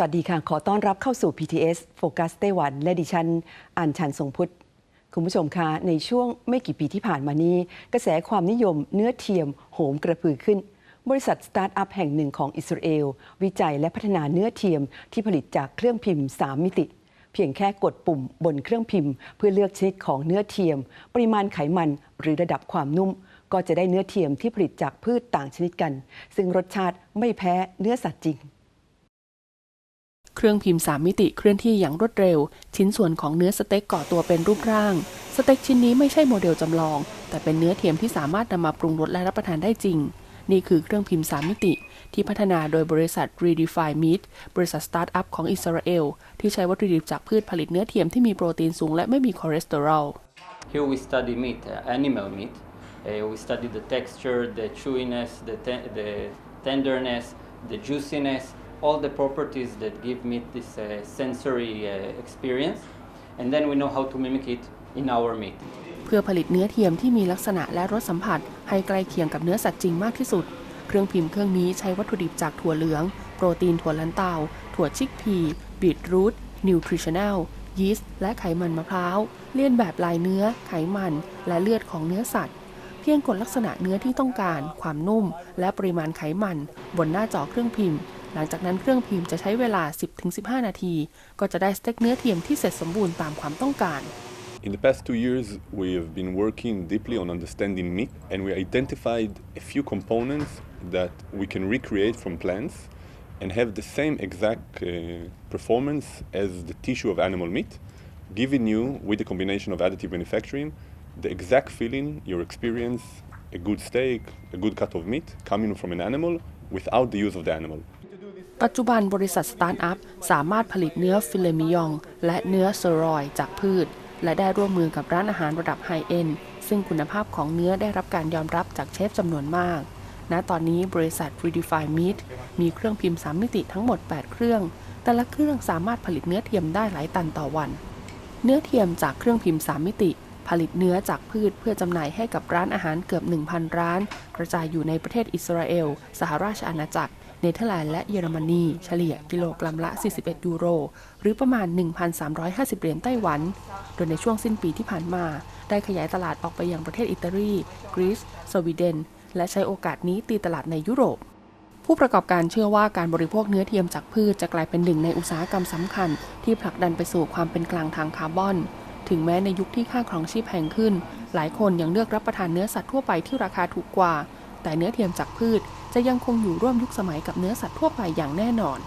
สวัสดีค่ะ ขอต้อนรับเข้าสู่ PTS โฟกัสไต้หวัน และดิฉันอัญชันทรงพุทธ คุณผู้ชมคะในช่วงไม่กี่ปีที่ผ่านมานี้ กระแสความนิยมเนื้อเทียม โหมกระพือขึ้น บริษัทสตาร์ทอัพแห่งหนึ่งของอิสราเอล วิจัยและพัฒนาเนื้อเทียมที่ผลิตจากเครื่องพิมพ์ 3 มิติ เพียงแค่กดปุ่มบนเครื่องพิมพ์ เพื่อเลือกชนิดของเนื้อเทียม ปริมาณไขมันหรือระดับความนุ่ม ก็จะได้เนื้อเทียมที่ผลิตจากพืชต่างชนิดกัน ซึ่งรสชาติไม่แพ้เนื้อสัตว์จริง เครื่องพิมพ์3มิติเคลื่อนที่อย่างรวดเร็ว ชิ้นส่วนของเนื้อสเต็กก่อตัวเป็นรูปร่าง สเต็กชิ้นนี้ไม่ใช่โมเดลจำลอง แต่เป็นเนื้อเทียมที่สามารถนำมาปรุงรสและรับประทานได้จริง นี่คือเครื่องพิมพ์3มิติ ที่พัฒนาโดยบริษัท Redefine Meat บริษัทสตาร์ทอัพของอิสราเอลที่ใช้วัตถุดิบจากพืชผลิตเนื้อเทียมที่มีโปรตีนสูงและไม่มีคอเลสเตอรอล Here we study meat, animal meat. Uh, we study the texture, the chewiness, the, te- the tenderness, the juiciness, all the properties that give meat this uh, sensory uh, experience. And then we know how to mimic it in our meat. เพื่อผลิตเนื้อเทียมที่มีลักษณะและรสสัมผัส ให้ใกล้เคียงกับเนื้อสัตว์จริงมากที่สุด เครื่องพิมพ์เครื่องนี้ใช้วัตถุดิบจากถั่วเหลือง โปรตีนถั่วลันเตา ถั่วชิกพีบีทรูทนิวทริชั่นแนลยีสต์และไขมันมะพร้าวเลียนแบบลายเนื้อ ไขมัน และเลือดของเนื้อสัตว์ เพียงกดลักษณะเนื้อที่ต้องการ ความนุ่ม และปริมาณไขมัน บนหน้าจอเครื่องพิมพ์ หลังจากนั้นเครื่องพิมพ์จะใช้เวลา 10-15 นาที ก็จะได้สเต็กเนื้อเทียมที่เสร็จสมบูรณ์ตามความต้องการ In the past two years, we have been working deeply on understanding meat, and we identified a few components that we can recreate from plants and have the same exact uh, performance as the tissue of animal meat, giving you, with the combination of additive manufacturing, the exact feeling you experience a good steak, a good cut of meat coming from an animal without the use of the animal. ปัจจุบันบริษัทสตาร์ทอัพสามารถผลิตเนื้อฟิเลมิยอง และเนื้อเซอรอยจากพืช และได้ร่วมมือกับร้านอาหารระดับไฮเอ็นซึ่งคุณภาพของเนื้อได้รับการยอมรับจากเชฟจำนวนมาก ณ ตอนนี้บริษัท Redefine Meat มีเครื่องพิมพ์ 3 มิติทั้งหมด 8 เครื่อง แต่ละเครื่องสามารถผลิตเนื้อเทียมได้หลายตันต่อวัน เนื้อเทียมจากเครื่องพิมพ์ 3 มิติ ผลิตเนื้อจากพืชเพื่อจำหน่ายให้กับร้านอาหารเกือบ 1,000 ร้าน กระจายอยู่ในประเทศอิสราเอล สหราชอาณาจักร เนเธอร์แลนด์และเยอรมนี เฉลี่ยกิโลกรัมละ 41 ยูโร หรือประมาณ 1,350 เหรียญไต้หวัน โดยในช่วงสิ้นปีที่ผ่านมา ได้ขยายตลาดออกไปยังประเทศอิตาลี กรีซ สวีเดน และใช้โอกาสนี้ตีตลาดในยุโรปผู้ประกอบการเชื่อว่าการบริโภคเนื้อเทียมจากพืชจะกลายเป็นหนึ่งในอุตสาหกรรมสำคัญ ที่ผลักดันไปสู่ความเป็นกลางทางคาร์บอน ถึงแม้ในยุคที่ค่าครองชีพแพงขึ้น หลายคนยังเลือกรับประทานเนื้อสัตว์ทั่วไปที่ราคาถูกกว่า แต่เนื้อเทียมจากพืชจะยังคงอยู่ร่วมยุคสมัยกับเนื้อสัตว์ทั่วไปอย่างแน่นอน